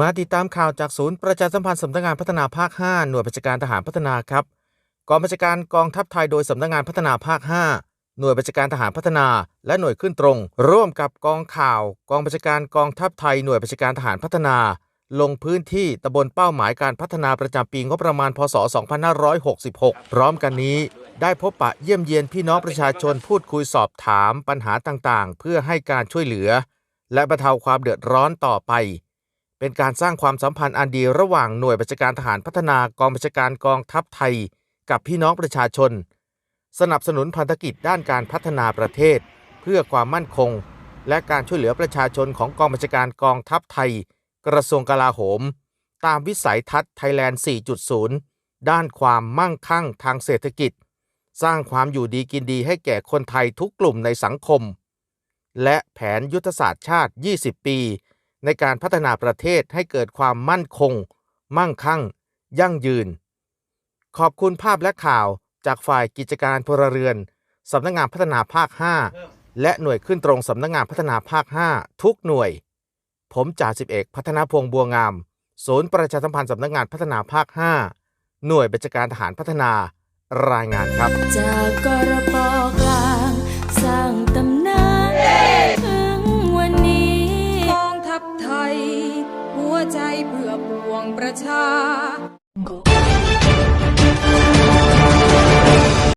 มาติดตามข่าวจากศูนย์ประชาสัมพันธ์สำนักงานพัฒนาภาค 5 หน่วยบัญชาการทหารพัฒนาครับ กองบัญชาการกองทัพไทยโดยสำนักงานพัฒนาภาค 5 หน่วยบัญชาการทหารพัฒนา และหน่วยขึ้นตรง ร่วมกับกองข่าว กองบัญชาการกองทัพไทยหน่วยบัญชาการทหารพัฒนา ลงพื้นที่ตำบลเป้าหมายการพัฒนาประจำปีงบประมาณพศ 2566 พร้อมกันนี้ ได้พบปะเยี่ยมเยียนพี่น้องประชาชนพูดคุยสอบถามปัญหาต่างๆ เพื่อให้การช่วยเหลือ และบรรเทาความเดือดร้อนต่อไป เป็นการสร้างความสัมพันธ์อันดีระหว่างหน่วยบัญชาการทหารพัฒนากองบัญชาการกองทัพไทย กับพี่น้องประชาชน สนับสนุนพันธกิจด้านการพัฒนาประเทศ เพื่อความมั่นคง และการช่วยเหลือประชาชนของกองบัญชาการกองทัพไทย กระทรวงกลาโหม ตามวิสัยทัศน์ไทยแลนด์ 4.0 ด้านความมั่งคั่งทางเศรษฐกิจ สร้างความอยู่ดีกินดีให้แก่คนไทยทุกกลุ่มในสังคม และแผนยุทธศาสตร์ชาติ 20 ปี ในการพัฒนาประเทศให้เกิดความมั่นคง มั่งคั่ง ยั่งยืน ขอบคุณภาพและข่าวจากฝ่ายกิจการพลเรือนสำนักงานพัฒนาภาค 5 และหน่วยขึ้นตรงสำนักงานพัฒนาภาค 5 ทุกหน่วย ผมจ่าสิบเอกพัฒนาพงษ์บัวงาม ศูนย์ประชาสัมพันธ์สำนักงานพัฒนาภาค 5 หน่วยบัญชาการทหารพัฒนา รายงานครับ จากกรปกลางสร้างตำนานถึงวันนี้กองทัพไทย หัวใจเพื่อปวงประชา